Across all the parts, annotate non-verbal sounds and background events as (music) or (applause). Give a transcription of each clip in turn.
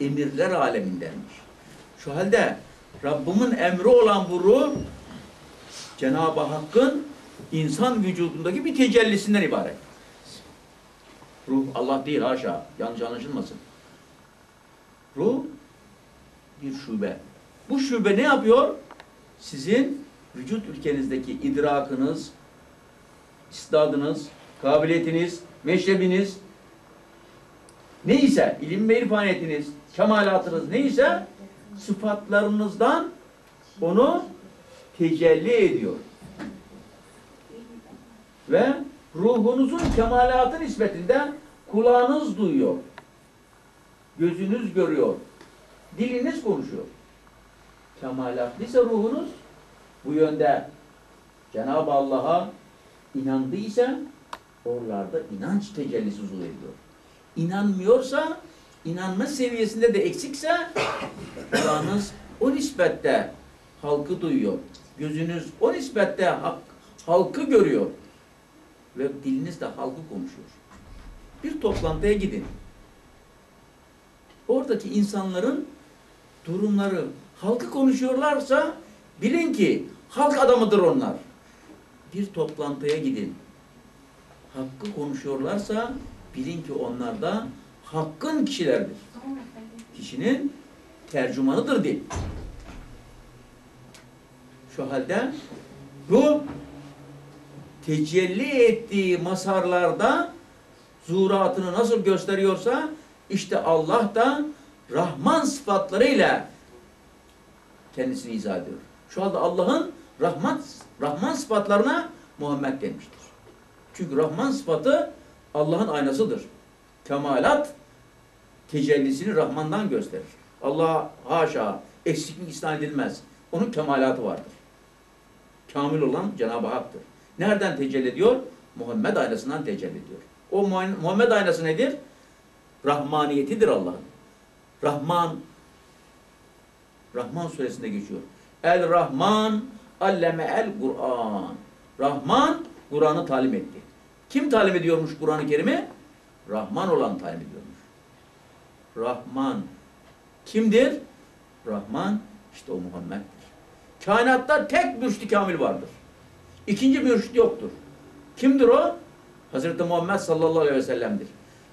emirler alemindenmiş. Şu halde Rabbimin emri olan bu ruh Cenab-ı Hakk'ın insan vücudundaki bir tecellisinden ibaret. Ruh Allah değil haşa. Yanlış anlaşılmasın. Ruh bir şube. Bu şube ne yapıyor? Sizin vücut ülkenizdeki idrakınız, istidadınız, kabiliyetiniz, meşrebiniz neyse, ilim ve irfaniyetiniz, kemalatınız neyse sıfatlarınızdan onu tecelli ediyor. Ve ruhunuzun kemalatı nispetinde kulağınız duyuyor. Gözünüz görüyor. Diliniz konuşuyor. Kemalatlıysa ruhunuz bu yönde Cenab-ı Allah'a inandıysa oralarda inanç tecellisi zuhur ediyor. İnanmıyorsa, inanma seviyesinde de eksikse (coughs) kulağınız o nispette halkı duyuyor. Gözünüz o nispette halkı görüyor. Ve diliniz de halkı konuşuyor. Bir toplantıya gidin. Oradaki insanların durumları halkı konuşuyorlarsa bilin ki halk adamıdır onlar. Bir toplantıya gidin. Hakkı konuşuyorlarsa bilin ki onlar da hakkın kişilerdir. Kişinin tercümanıdır dil. Şu halde bu tecelli ettiği masarlarda zuhuratını nasıl gösteriyorsa işte Allah da Rahman sıfatlarıyla kendisini izah ediyor. Şu anda Allah'ın Rahman Rahman sıfatlarına Muhammed demiştir. Çünkü Rahman sıfatı Allah'ın aynasıdır. Kemalat tecellisini Rahman'dan gösterir. Allah haşa eksiklik isnat edilmez. Onun kemalatı vardır. Kamil olan Cenab-ı Hak'tır. Nereden tecelli ediyor? Muhammed aynasından tecelli ediyor. O Muhammed aynası nedir? Rahmaniyetidir Allah'ın. Rahman Rahman suresinde geçiyor. El Rahman alleme el Kur'an. Rahman Kur'an'ı talim etti. Kim talim ediyormuş Kur'an-ı Kerim'i? Rahman olan talim ediyormuş. Rahman kimdir? Rahman işte o Muhammed'dir. Kainatta tek mürşid kamil vardır. İkinci mürşid yoktur. Kimdir o? Hazreti Muhammed sallallahu aleyhi ve sellem'dir.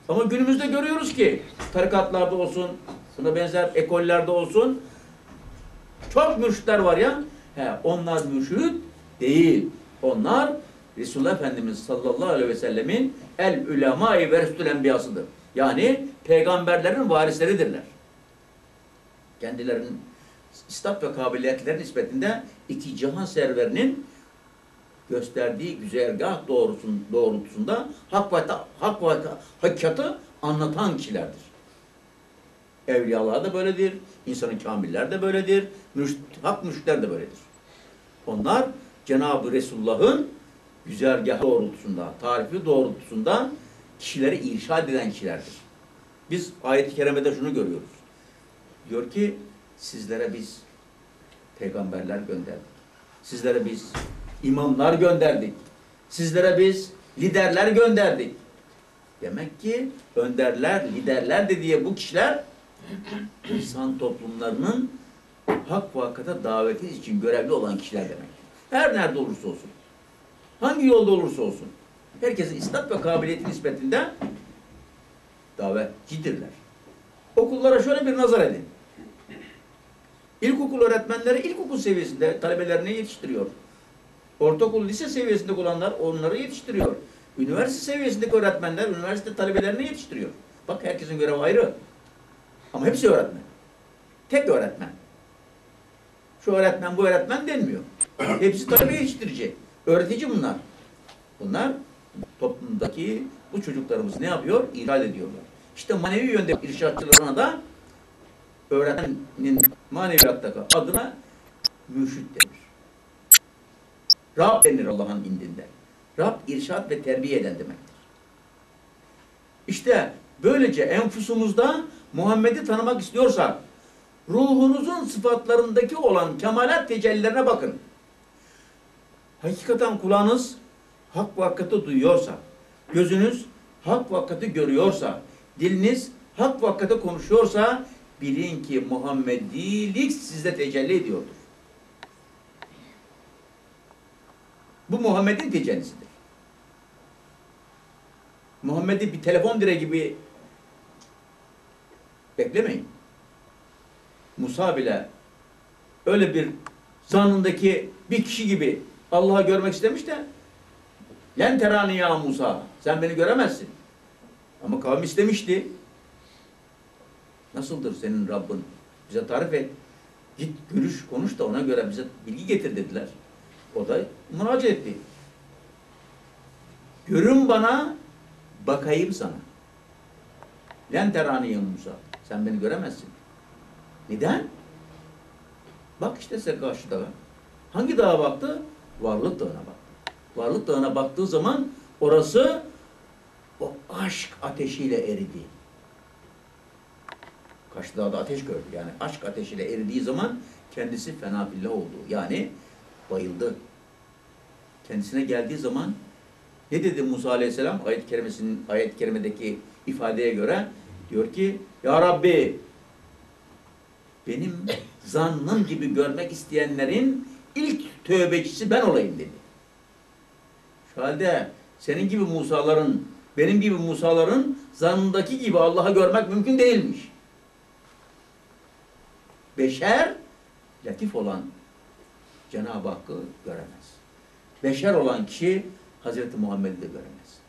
Ama günümüzde görüyoruz ki tarikatlarda olsun, buna benzer ekollerde olsun çok mürşitler var ya. He, onlar mürşit değil. Onlar Resulullah Efendimiz sallallahu aleyhi ve sellemin el ulemâ-i ve restul enbiyasıdır. Yani peygamberlerin varisleridirler. Kendilerinin istat ve kabiliyetleri nispetinde iki cihan serverinin gösterdiği güzergah doğrusun, doğrultusunda hak ve, hak ve hakikati anlatan kişilerdir. Evliyalar da böyledir, insanın kamiller de böyledir, mürşid, hak mürşitler de böyledir. Onlar Cenab-ı Resulullah'ın güzergah doğrultusunda, tarifi doğrultusunda kişileri irşad eden kişilerdir. Biz ayet-i kerimede şunu görüyoruz. Diyor ki sizlere biz peygamberler gönderdik. Sizlere biz imamlar gönderdik. Sizlere biz liderler gönderdik. Demek ki önderler, liderler dediği bu kişiler insan toplumlarının hak ve hakikate daveti için görevli olan kişiler demek. Her nerede olursa olsun. Hangi yolda olursa olsun. Herkesin istat ve kabiliyeti nispetinde davetçidirler. Okullara şöyle bir nazar edin. İlkokul öğretmenleri ilkokul seviyesinde talebelerini yetiştiriyor. Ortaokul, lise seviyesinde olanlar onları yetiştiriyor. Üniversite seviyesindeki öğretmenler üniversite talebelerini yetiştiriyor. Bak herkesin görevi ayrı. Ama hepsi öğretmen. Tek öğretmen. Şu öğretmen bu öğretmen denmiyor. Hepsi talebe yetiştirecek. Öğretici bunlar. Bunlar toplumdaki bu çocuklarımız ne yapıyor? İrad ediyorlar. İşte manevi yönde irşatçılarına da öğretmenin maneviyattaki adına mürşit denir. Rab denir Allah'ın indinde. Rab irşat ve terbiye eden demektir. İşte böylece enfusumuzda Muhammed'i tanımak istiyorsak ruhunuzun sıfatlarındaki olan kemalat tecellilerine bakın. Hakikaten kulağınız hak vakati duyuyorsa, gözünüz hak vakati görüyorsa, diliniz hak vakati konuşuyorsa bilin ki Muhammedilik sizde tecelli ediyordur. Bu Muhammed'in tecellisidir. Muhammed'i bir telefon direği gibi beklemeyin. Musa bile öyle bir zanındaki bir kişi gibi Allah'ı görmek istemiş de Len terani ya Musa. Sen beni göremezsin. Ama kavim istemişti. Nasıldır senin Rabbin? Bize tarif et. Git görüş konuş da ona göre bize bilgi getir dediler. O da müracaat etti. Görün bana, bakayım sana. Len terani ya Musa. Sen beni göremezsin. Neden? Bak işte size karşı dağa. Hangi dağa baktı? Varlık dağına baktı. Varlık dağına baktığı zaman orası o aşk ateşiyle eridi. Karşı dağda ateş gördü. Yani aşk ateşiyle eridiği zaman kendisi fena billah oldu. Yani bayıldı. Kendisine geldiği zaman ne dedi Musa Aleyhisselam? Ayet-i kerimesinin ayet-i kerimedeki ifadeye göre diyor ki Ya Rabbi benim zannım gibi görmek isteyenlerin ilk tövbecisi ben olayım dedi. Şu halde senin gibi Musa'ların, benim gibi Musa'ların zannındaki gibi Allah'ı görmek mümkün değilmiş. Beşer, latif olan Cenab-ı Hakk'ı göremez. Beşer olan kişi Hazreti Muhammed'i de göremez.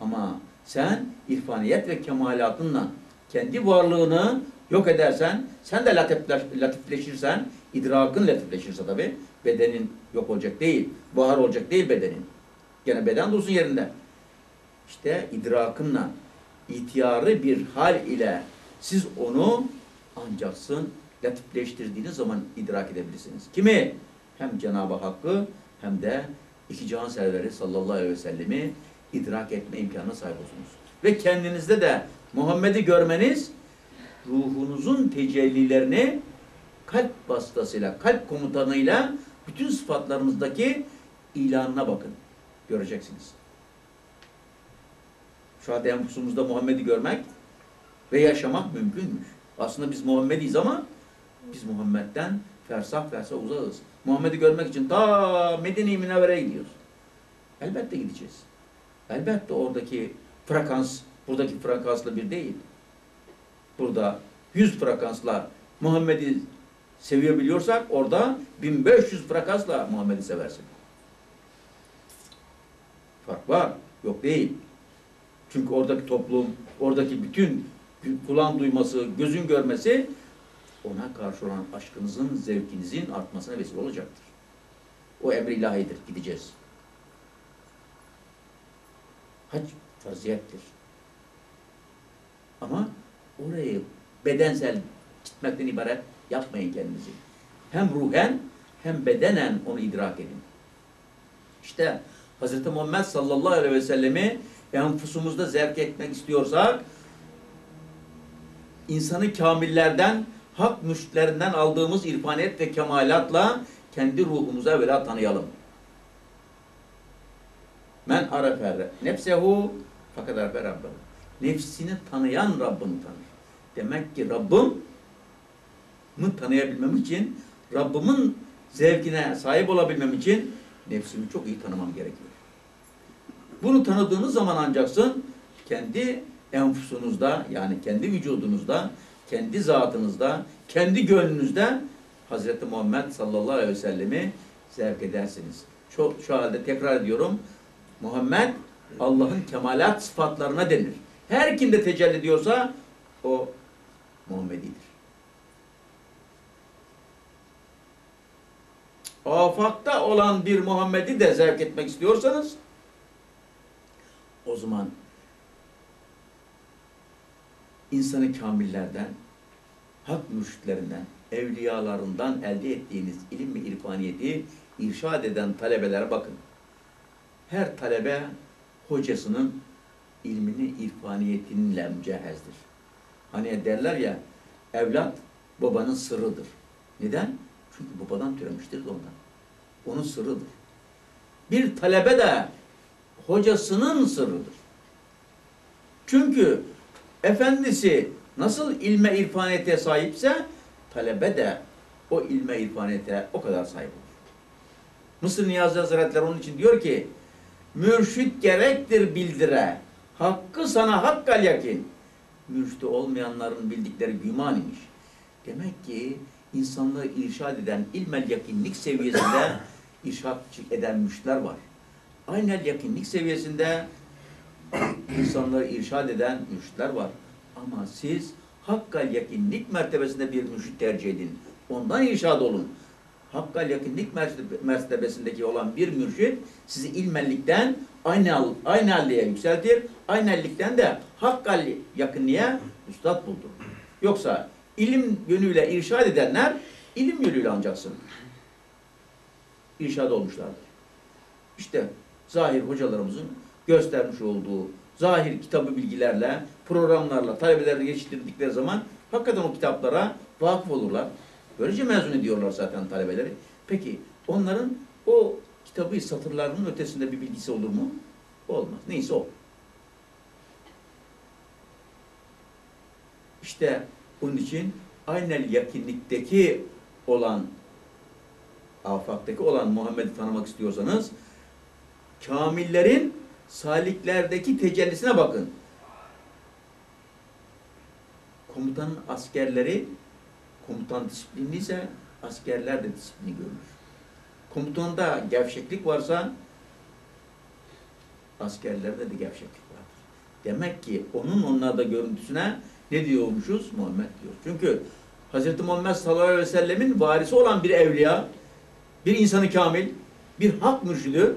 Ama sen irfaniyet ve kemalatınla kendi varlığını yok edersen, sen de latifleş, latifleşirsen, idrakın latifleşirse tabi, bedenin yok olacak değil, bahar olacak değil bedenin. Gene beden dursun yerinde. İşte idrakınla, ihtiyarı bir hal ile siz onu ancaksın latifleştirdiğiniz zaman idrak edebilirsiniz. Kimi? Hem Cenab-ı Hakk'ı hem de iki can serveri sallallahu aleyhi ve sellemi idrak etme imkanına sahip olsunuz. Ve kendinizde de Muhammed'i görmeniz ruhunuzun tecellilerini kalp vasıtasıyla, kalp komutanıyla bütün sıfatlarınızdaki ilanına bakın. Göreceksiniz. Şu anda enfusumuzda Muhammed'i görmek ve yaşamak mümkünmüş. Aslında biz Muhammediyiz ama biz Muhammed'den fersah fersah uzağız. Muhammed'i görmek için ta Medine-i Münevvere'ye gidiyoruz. Elbette gideceğiz. Elbette oradaki frekans, buradaki frekansla bir değil. Burada 100 frekansla Muhammed'i sevebiliyorsak orada 1500 frekansla Muhammed'i seversin. Fark var. Yok değil. Çünkü oradaki toplum, oradaki bütün kulağın duyması, gözün görmesi ona karşı olan aşkınızın, zevkinizin artmasına vesile olacaktır. O emri ilahidir. Gideceğiz. Hac farziyettir. Ama orayı bedensel gitmekten ibaret yapmayın kendinizi. Hem ruhen hem bedenen onu idrak edin. İşte Hz. Muhammed sallallahu aleyhi ve sellemi enfusumuzda zerk etmek istiyorsak insanı kamillerden, hak müşteritlerinden aldığımız irfaniyet ve kemalatla kendi ruhumuza evvela tanıyalım. Men arefe nefsehu fakat Rabbehu. Nefsini tanıyan Rabbini tanır. Demek ki Rabbim tanıyabilmem için, Rabbimin zevkine sahip olabilmem için nefsimi çok iyi tanımam gerekiyor. Bunu tanıdığınız zaman ancaksın kendi enfusunuzda yani kendi vücudunuzda, kendi zatınızda, kendi gönlünüzde Hz. Muhammed sallallahu aleyhi ve sellemi zevk edersiniz. Şu, şu halde tekrar ediyorum. Muhammed Allah'ın kemalat sıfatlarına denir. Her kimde tecelli ediyorsa o Muhammedidir. Afakta olan bir Muhammed'i de zevk etmek istiyorsanız o zaman insanı kamillerden, hak mürşitlerinden, evliyalarından elde ettiğiniz ilim ve irfaniyeti irşad eden talebelere bakın. Her talebe hocasının ilmini, irfaniyetinle mücehezdir. Hani derler ya, evlat babanın sırrıdır. Neden? Çünkü babadan türemiştir ondan. Onun sırrıdır. Bir talebe de hocasının sırrıdır. Çünkü efendisi nasıl ilme irfaniyete sahipse talebe de o ilme irfaniyete o kadar sahip olur. Mısır Niyazi Hazretleri onun için diyor ki mürşit gerektir bildire hakkı sana hakkal yakin mürşidi olmayanların bildikleri güman imiş. Demek ki insanlığı irşad eden ilmel yakinlik seviyesinde (coughs) irşad eden müştler var. Aynel yakinlik seviyesinde (coughs) insanları irşad eden mürşitler var. Ama siz hakkal yakinlik mertebesinde bir mürşit tercih edin. Ondan irşad olun. Hakkal yakinlik mertebe- mertebesindeki olan bir mürşit sizi ilmellikten aynal, aynalliğe yükseltir. Aynellikten de hakkal yakınlığa üstad buldur. Yoksa ilim yönüyle irşad edenler ilim yönüyle ancaksın. İrşad olmuşlardır. İşte zahir hocalarımızın göstermiş olduğu zahir kitabı bilgilerle, programlarla talebelerini yetiştirdikleri zaman hakikaten o kitaplara vakıf olurlar. Böylece mezun ediyorlar zaten talebeleri. Peki onların o kitabı satırlarının ötesinde bir bilgisi olur mu? Olmaz. Neyse o. İşte bunun için aynel yakinlikteki olan afaktaki olan Muhammed'i tanımak istiyorsanız kamillerin saliklerdeki tecellisine bakın. Komutanın askerleri komutan disiplinliyse askerler de disiplini görür. Komutanda gevşeklik varsa askerlerde de gevşeklik vardır. Demek ki onun onlarda görüntüsüne ne diyormuşuz? Muhammed diyor. Çünkü Hz. Muhammed sallallahu aleyhi ve sellemin varisi olan bir evliya, bir insanı kamil, bir hak mürşidi,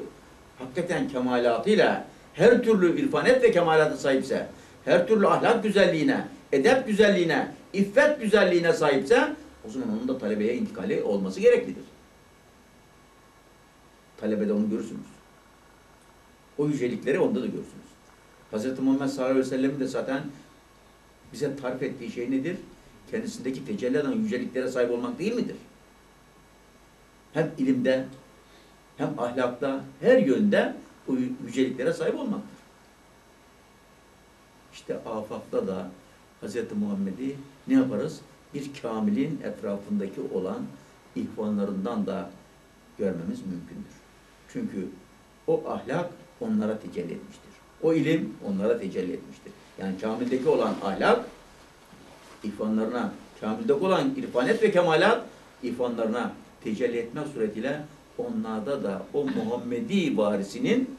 hakikaten kemalatıyla her türlü irfanet ve kemalata sahipse, her türlü ahlak güzelliğine, edep güzelliğine, iffet güzelliğine sahipse, o zaman onun da talebeye intikali olması gereklidir. Talebede onu görürsünüz. O yücelikleri onda da görürsünüz. Hz. Muhammed sallallahu aleyhi ve sellem'in de zaten bize tarif ettiği şey nedir? Kendisindeki tecelli eden yüceliklere sahip olmak değil midir? Hem ilimde, hem ahlakta, her yönde o yüceliklere sahip olmaktır. İşte afakta da Hz. Muhammed'i ne yaparız? Bir kamilin etrafındaki olan ihvanlarından da görmemiz mümkündür. Çünkü o ahlak onlara tecelli etmiştir. O ilim onlara tecelli etmiştir. Yani kamildeki olan ahlak ihvanlarına, kamildeki olan irfanet ve kemalat ihvanlarına tecelli etmek suretiyle onlarda da o Muhammedi varisinin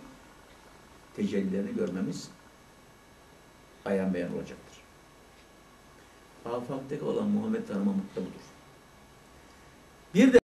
tecellilerini görmemiz ayan beyan olacaktır. Afaktaki olan Muhammed tanımamak da budur. Bir de